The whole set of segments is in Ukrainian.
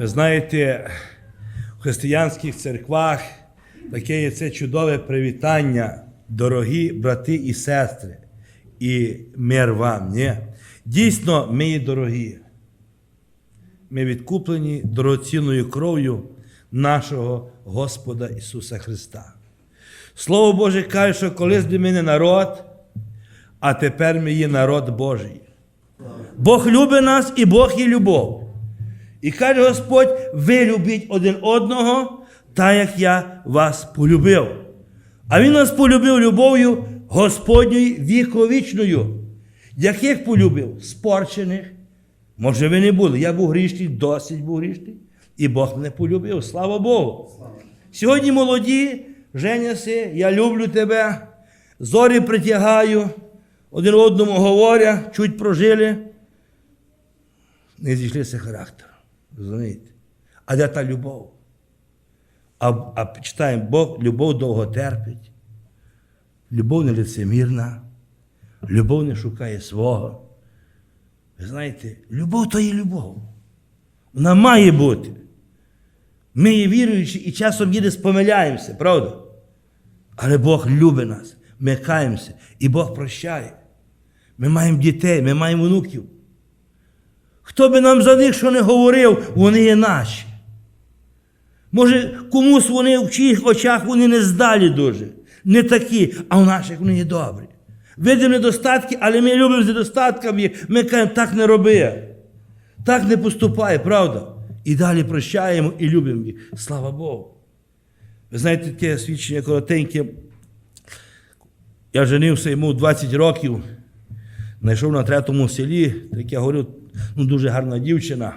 Ви знаєте, в християнських церквах таке є це чудове привітання, дорогі брати і сестри, і мир вам. Ні? Дійсно, ми є дорогі. Ми відкуплені дорогоцінною кров'ю нашого Господа Ісуса Христа. Слово Боже каже, що колись для мене народ, а тепер ми є народ Божий. Бог любить нас і Бог є любов. І каже Господь, ви любіть один одного, так як я вас полюбив. А Він нас полюбив любов'ю Господньою віковічною. Яких полюбив? Спорчених. Може, ви не були. Я був грішний, досить був грішний. І Бог мене полюбив. Слава Богу. Сьогодні молоді, женяси, я люблю тебе, зорі притягаю, один одному говорять, чуть прожили, не зійшлися характером. Розумієте? А де та любов? А, а читаємо, Бог любов довго терпить, любов не лицемірна, любов не шукає свого. Ви знаєте, любов то є любов. Вона має бути. Ми є віруючі і часом їде спомиляємося, правда? Але Бог любить нас, ми каємося, і Бог прощає. Ми маємо дітей, ми маємо внуків. Хто би нам за них що не говорив, вони є наші. Може, комусь вони в чиїх очах вони не здалі дуже, не такі, а в наших вони є добрі. Видимо недостатки, але ми любимо з недостатками. Ми кажемо, так не роби. Так не поступай, правда? І далі прощаємо і любимо їх. Слава Богу. Ви знаєте, таке свідчення коротеньке. Я женився йому 20 років, знайшов на третьому селі, як я говорю, ну, дуже гарна дівчина.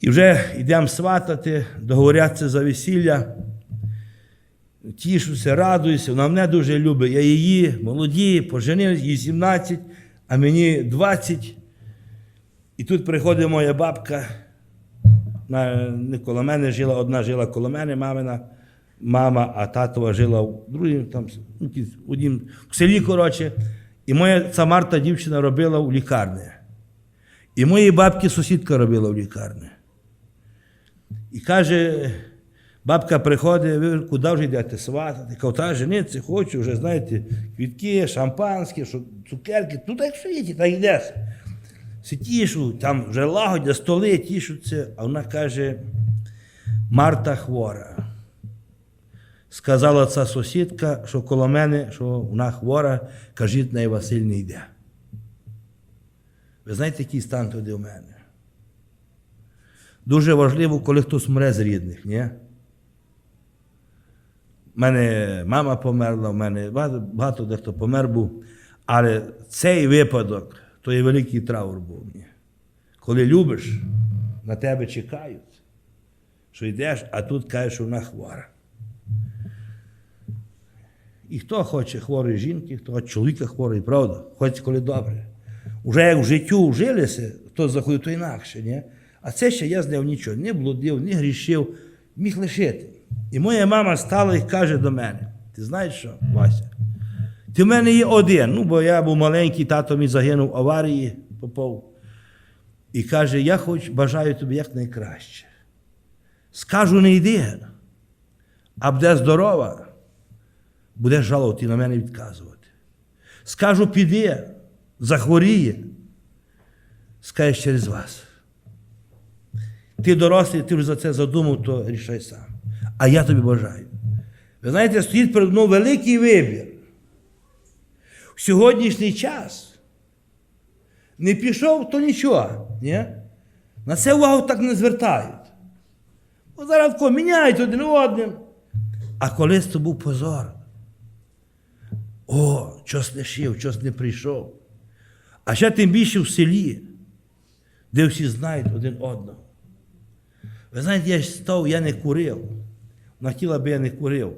І вже йдемо сватати, договоряться за весілля. Тішуся, радуюся, вона мене дуже любить. Я її, молоді, поженились, їй 17, а мені 20. І тут приходить моя бабка. Вона не коло мене жила, одна жила коло мене, мамина мама, а татова жила в другій, там, в селі, коротше. І моя ця Марта дівчина робила в лікарні. І моїй бабки сусідка робила в лікарні. І каже, бабка приходить, ви куди вже йдете сватати? Каже, та жениться хочу, вже знаєте, квітки, шампанське, цукерки, тут як в світі, так йдеш. Всі там вже лагодять, столи тішуться, а вона каже, Марта хвора. Сказала ця сусідка, що коло мене, що вона хвора, кажіть, неї Василь не йде. Ви знаєте, який стан туди у мене? Дуже важливо, коли хтось мре з рідних, ні? У мене мама померла, в мене багато, багато дехто помер був. Але цей випадок то є великий траур був. Ні? Коли любиш, на тебе чекають, що йдеш, а тут кажеш, що вона хвора. І хто хоче хворої жінки, хто хоче чоловіка хворий, правда? Хоче, коли добре. Уже як в життю вжилися, хто заходить, то інакше. Ні? А це ще я з ним нічого не блудив, не грішив, міг лишити. І моя мама стала і каже до мене: ти знаєш що, Вася? Ти в мене є один. Ну, бо я був маленький, тато мій загинув в аварії, попав. І каже: я хоч бажаю тобі якнайкраще. Скажу, не йди, а буде здорова, будеш жалувати на мене відказувати. Скажу, піди, захворіє, скажеш через вас. Ти дорослий, ти вже за це задумав, то рішай сам. А я тобі бажаю. Ви знаєте, стоїть перед мною великий вибір. В сьогоднішній час не пішов, то нічого. Ні? На це увагу так не звертають. Бо зараз міняють один одним. А колись то був позор. О, щось лишив, щось не прийшов. А ще тим більше в селі, де всі знають один одного. Ви знаєте, я став, я не курив. Вона хотіла би я не курив.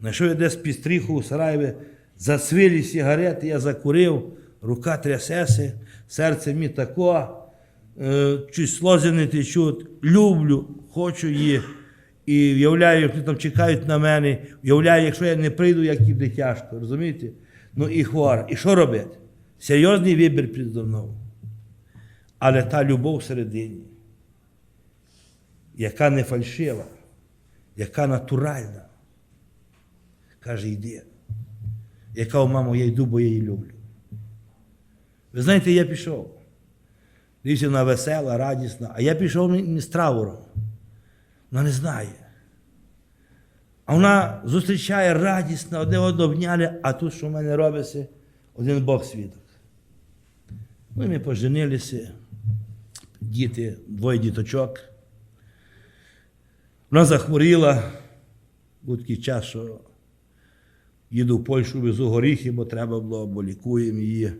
Знайшов я десь під стріху у Сараєві, засвілі сигарети, я закурив, рука трясеся, серце мені тако, е, чуть сльози не течуть, люблю, хочу їх. І уявляю, як вони там чекають на мене, уявляю, якщо я не прийду, як їм буде тяжко, розумієте? Ну і хвора. І що робити? Серйозний вибір підо мною. Але та любов всередині. яка не фальшива, яка натуральна. Каже, йди. Я кажу, мамо, я йду, бо я її люблю. Ви знаєте, я пішов. Дивіться, вона весела, радісна, а я пішов не- з трауром. Вона не знає. А вона зустрічає радісно, одне одного обняли, а тут, що в мене робиться, один Бог свідок. Ну, ми поженилися, діти, двоє діточок. Вона захворіла, був такий час, що їду в Польщу, везу горіхи, бо треба було, бо лікуємо її.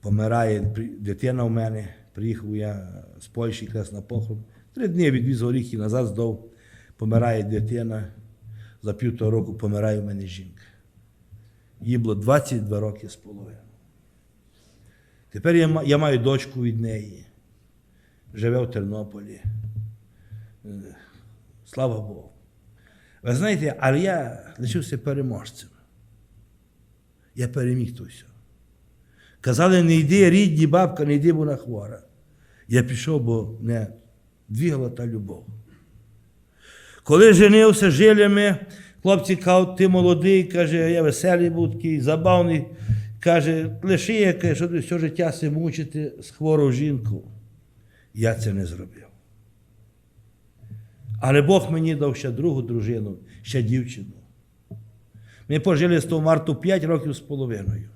Помирає дитина в мене. Приїхав я з Польщі якраз на похорон. Три дні відвіз горіхи назад здав. Помирає дитина. За півтора року помирає в мене жінка. Їй було 22 роки з половиною. Тепер я, я маю дочку від неї. Живе в Тернополі. Е, Слава Богу. Ви знаєте, але я лишився переможцем. Я переміг то все. Казали, не йди, рідні, бабка, не йди, вона хвора. Я пішов, бо не двігала та любов. Коли женився, жили ми, хлопці кажуть, ти молодий, каже, я веселий був такий, забавний. Каже, лиши яке, що ти все життя се мучити з хворою жінкою. Я це не зробив. Але Бог мені дав ще другу дружину, ще дівчину. Ми пожили з того Марту 5 років з половиною.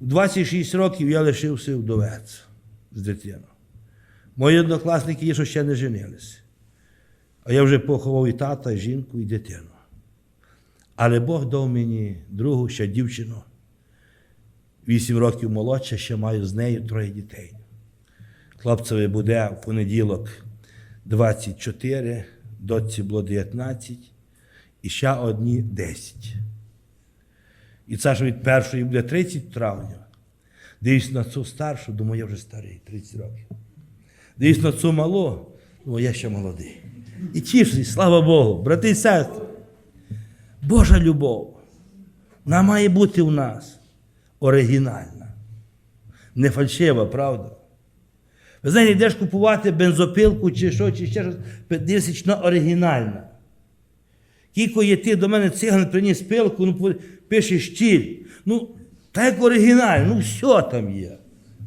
У 26 років я лишився вдовець з дитиною. Мої однокласники є, що ще не женилися. А я вже поховав і тата, і жінку, і дитину. Але Бог дав мені другу ще дівчину. Вісім років молодша, ще маю з нею троє дітей. Хлопцеві буде в понеділок 24, дочці було 19, і ще одні 10. І це ж від першої буде 30 травня. Дивлюсь на цю старшу, думаю, я вже старий, 30 років. Дивлюсь на цю малу, думаю, я ще молодий. І тішусь, слава Богу, брати і сестри. Божа любов. Вона має бути в нас оригінальна. Не фальшива, правда? Ви знаєте, йдеш купувати бензопилку чи що, чи ще щось, дивишся, вона оригінальна. Кілько є ти до мене циган приніс пилку, ну пише щіль. Ну, так як оригінально, ну все там є.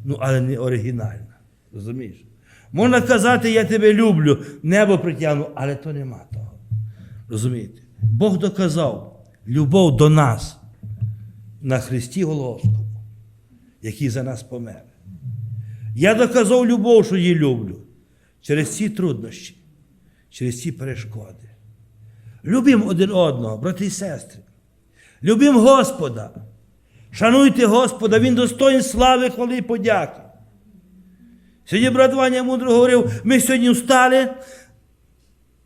Ну, але не оригінальна. Розумієш? Можна казати, я тебе люблю, небо притягну, але то нема того. Розумієте? Бог доказав любов до нас на Христі Голгофському, який за нас помер. Я доказав любов, що її люблю через ці труднощі, через ці перешкоди. Любимо один одного, брати і сестри. Любимо Господа. Шануйте Господа, Він достоїн слави, хвали і подяки. Сьогодні брат Ваня мудро говорив, ми сьогодні встали,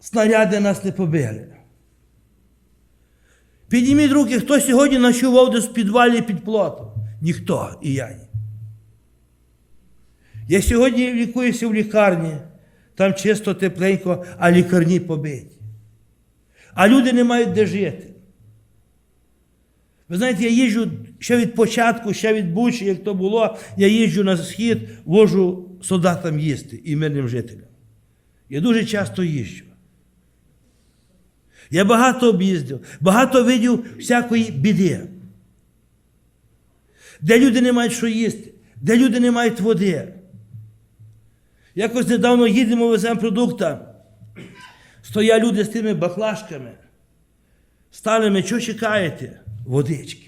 снаряди нас не побили. Підніміть руки, хто сьогодні ночував десь в підвалі під плотом? Ніхто і я. Я сьогодні лікуюся в лікарні, там чисто тепленько, а лікарні побиті. А люди не мають де жити. Ви знаєте, я їжджу ще від початку, ще від Бучі, як то було, я їжджу на схід, вожу солдатам їсти і мирним жителям. Я дуже часто їжджу. Я багато об'їздив, багато видів всякої біди. Де люди не мають що їсти, де люди не мають води. Якось недавно їдемо, веземо продукта. Стоять люди з тими баклажками. Стали ми, що чекаєте? Водички.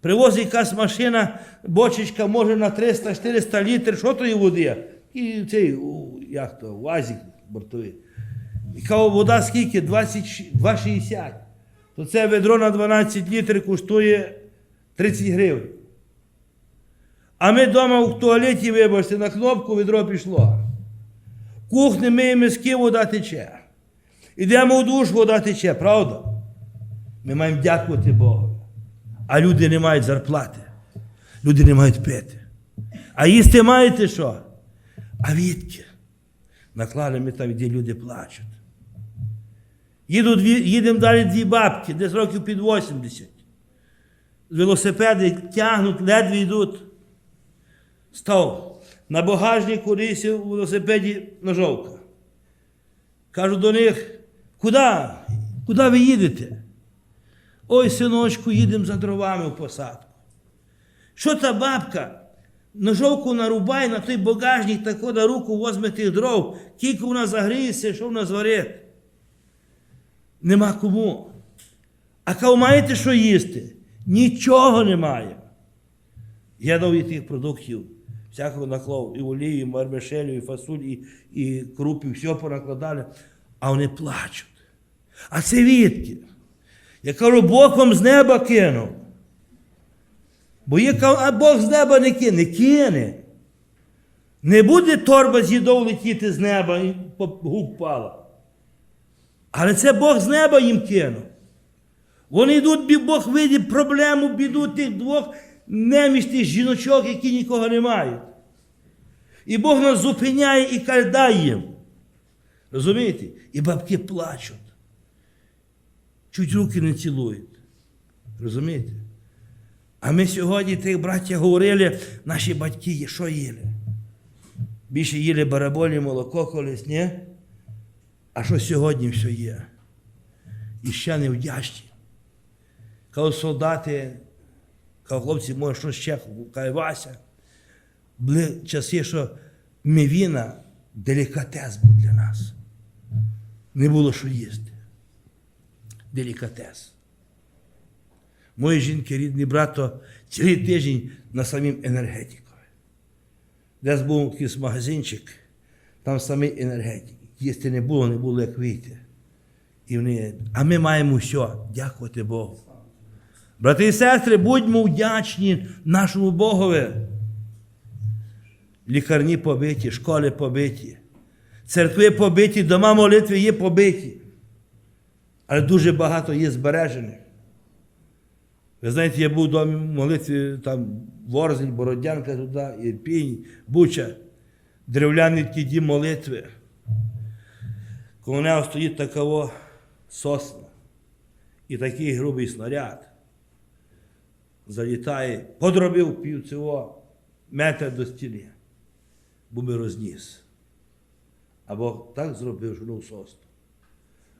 Привозить якась машина, бочечка може на 300-400 літрів, що то є води? І цей, як то, вазик бортовий. Кава вода скільки? 2,60. То це ведро на 12 літрів коштує 30 гривень. А ми вдома в туалеті, вибачте, на кнопку ведро пішло. Кухні миємо миски, вода тече. Ідемо у душ, вода тече, правда? Ми маємо дякувати Богу. А люди не мають зарплати. Люди не мають пити. А їсти маєте що? А відки? Наклали ми там, де люди плачуть. Їду дві, їдемо далі дві бабки, десь років під 80. Велосипеди тягнуть, ледве йдуть. Став. На багажнику рисів у велосипеді ножовка. Кажу до них, куди? Куди ви їдете? Ой, синочку, їдемо за дровами в посадку. Що та бабка? Ножовку нарубай на той багажник, тако на руку возьме тих дров, тільки вона загріється, що вона зварить. Нема кому. А кого маєте що їсти? Нічого немає. Я дав їй тих продуктів, всякого наклав, і олію, і мармешелю, і фасоль, і, і крупи, все понакладали, а вони плачуть. А це відки? Я кажу, Бог вам з неба кинув. Бо є, а Бог з неба не кине, не кине. Не буде торба з їдою летіти з неба і губ пала. Але це Бог з неба їм кинув. Вони йдуть, Бог видить проблему, біду тих двох немічних жіночок, які нікого не мають. І Бог нас зупиняє і каже, дай їм. Розумієте? І бабки плачуть. Чуть руки не цілують. Розумієте? А ми сьогодні тих браття говорили, наші батьки що їли? Більше їли бараболі, молоко колись, ні? А що сьогодні все є? І ще не вдячні. Кажу, солдати, кажу, хлопці, може, що ще каже Вася. Були часи, що мівіна делікатес був для нас. Не було що їсти. Делікатес. Мої жінки, рідний брато, цілий тиждень на самім енергетикові. Десь був якийсь магазинчик, там самий енергетик. Їсти не було, не було як вийти. І вони, а ми маємо все, дякувати Богу. Брати і сестри, будьмо вдячні нашому Богові. Лікарні побиті, школи побиті, церкви побиті, дома молитви є побиті. Але дуже багато є збережених. Ви знаєте, я був в домі молитви, там Ворзель, Бородянка туди, Ірпінь, Буча, такий дім молитви. Коло нього стоїть такова сосна і такий грубий снаряд. Залітає, подробив пів цього метр до стіни, бо би розніс. Або так зробив, ну сосну.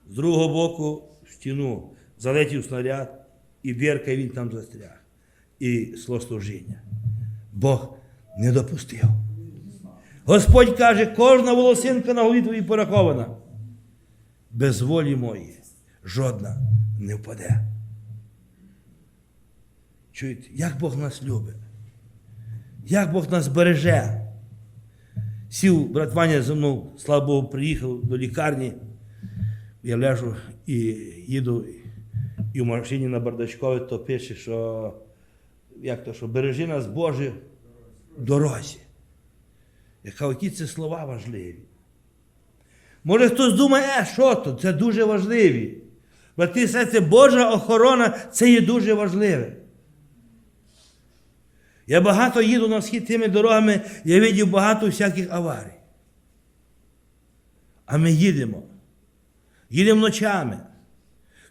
З другого боку в стіну залетів снаряд, і дірка, і він там застряг. І служіння. Бог не допустив. Господь каже, кожна волосинка на голові твоїй порахована. Без волі моєї жодна не впаде. Чуєте, як Бог нас любить, як Бог нас береже. Сів брат Ваня зі мною, слава Богу, приїхав до лікарні. Я лежу і їду, і в машині на бардачкові то пише, що як то, що бережи нас Боже в дорозі. Я кажу, які це слова важливі. Може хтось думає, е, що то? Це дуже важливі. Брати сестри, Божа охорона це є дуже важливе. Я багато їду на схід тими дорогами, я бачив багато всяких аварій. А ми їдемо. Їдемо ночами.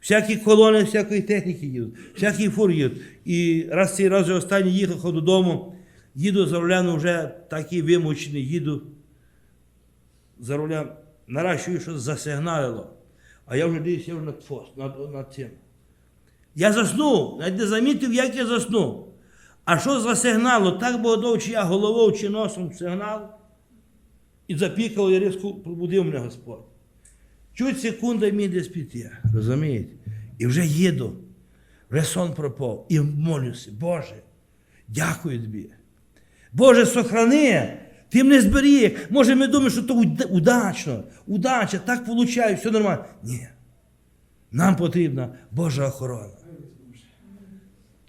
Всякі колони, всякої техніки їдуть, всякі фур їдуть. І раз цей раз останній їхав додому, їду за рулем вже такий вимучений, їду за рулем, наращую, що засигналило. А я вже дивлюся, я вже над, над, цим. Я заснув, навіть не замітив, як я заснув. А що за сигнало? Так Богодов, чи я головою чи носом сигнал, і запікав, і різко пробудив мене Господь. Чуть секунда мені десь піти, розумієте? І вже їду, вже сон пропав, і молюся, Боже, дякую тобі. Боже, сохрани, ти мене зберіг. Може, ми думаємо, що то удачно, удача, так виходить, все нормально. Ні. Нам потрібна Божа охорона.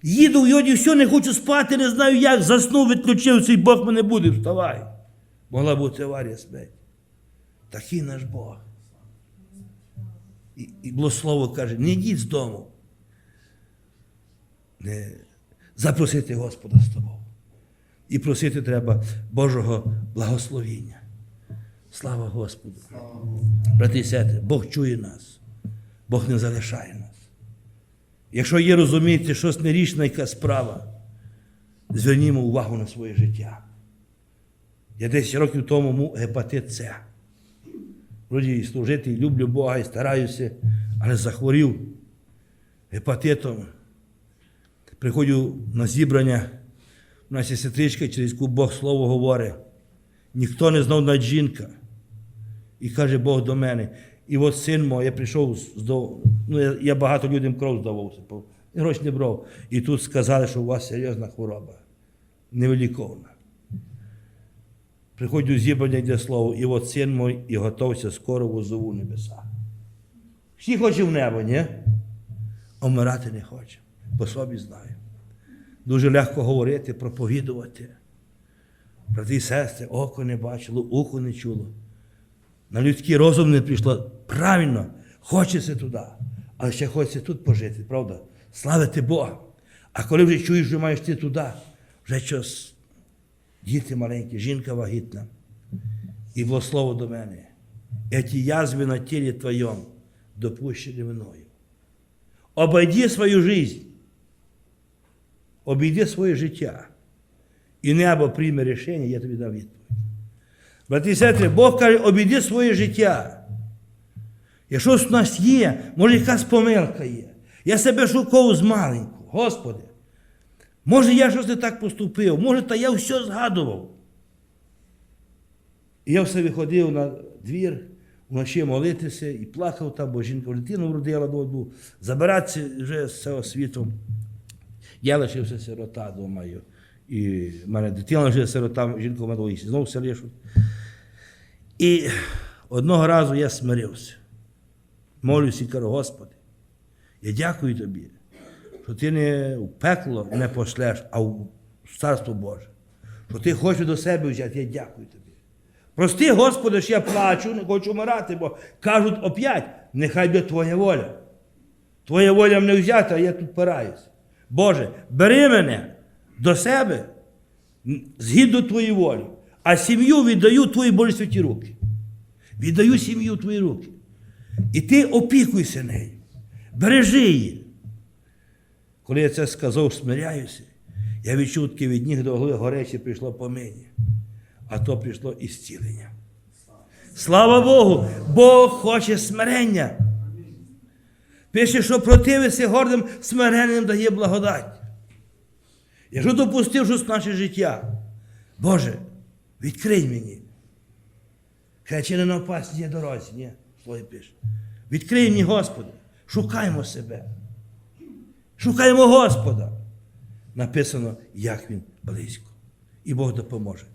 Їду в йоді, все, не хочу спати, не знаю як, заснув, відключився, і Бог мене буде, вставай. Могла бути аварія смерть. Такий наш Бог. І, і було каже, не йдіть з дому. Не запросити Господа з тобою. І просити треба Божого благословіння. Слава Господу. Брати і сестри, Бог чує нас, Бог не залишає нас. Якщо є, розумієте, щось нерішна яка справа, звернімо увагу на своє життя. Я 10 років тому мав гепатит С. вроді і служити, і люблю Бога, і стараюся, але захворів гепатитом. Приходжу на зібрання, у нас є сестричка, через яку Бог слово говорить. Ніхто не знав навіть жінка. І каже Бог до мене. І от син мой, я прийшов з до. Ну, я, я багато людям кров здавався, бо гроші не брав. І тут сказали, що у вас серйозна хвороба, невиліковна. Приходжу зібрання, йде слово, і от син мой, і готовся скоро возову небеса. Всі хочуть в небо, ні? А вмирати не хоче. По собі знаю. Дуже легко говорити, проповідувати. Брати і сестри, око не бачило, ухо не чуло. На людський розум не прийшло. Правильно, хочеться туди, але ще хочеться тут пожити, правда? Славити Бога. А коли вже чуєш, що маєш ти туди, вже щось, діти маленькі, жінка вагітна. І було слово до мене. Эти язви на тілі твоєму допущені мною. Обойди свою жизнь. Обійди своє життя. І небо прийме рішення, я тобі дам відповідь. Брати і сестри, Бог каже, обійди своє життя. Якщо в нас є, може якась помилка є. Я себе шукав з маленьку. Господи, може я щось не так поступив, може, та я все згадував. І я все виходив на двір, вночі молитися і плакав там, бо жінка дитину вродила буду забиратися вже з цього світу. Я лишився сирота, думаю. І в мене дитина вже сирота, жінка в мене. Знову все лишу. І одного разу я смирився. Молюся і кажу, Господи, я дякую тобі, що ти не в пекло не пошлеш, а в Царство Боже. Що ти хочеш до себе взяти, я дякую тобі. Прости, Господи, що я плачу, не хочу вмирати, бо кажуть оп'ять, нехай буде Твоя воля. Твоя воля мене взята, а я тут пираюся. Боже, бери мене до себе згідно Твоєї волі, а сім'ю віддаю Твої Божі святі руки. Віддаю сім'ю Твої руки. І ти опікуйся нею, бережи її. Коли я це сказав, смиряюся, я відчув таки від ніг до голови горечі прийшло по мені, а то прийшло і зцілення. Слава Богу! Бог хоче смирення. Пише, що противися гордим смиренням дає благодать. Якщо допустив щось наше життя, Боже, відкрий мені. Хай не на опасній дорозі, ні, слові пише. Відкрий мені, Господи, шукаймо себе. Шукаємо Господа. Написано, як він близько. І Бог допоможе.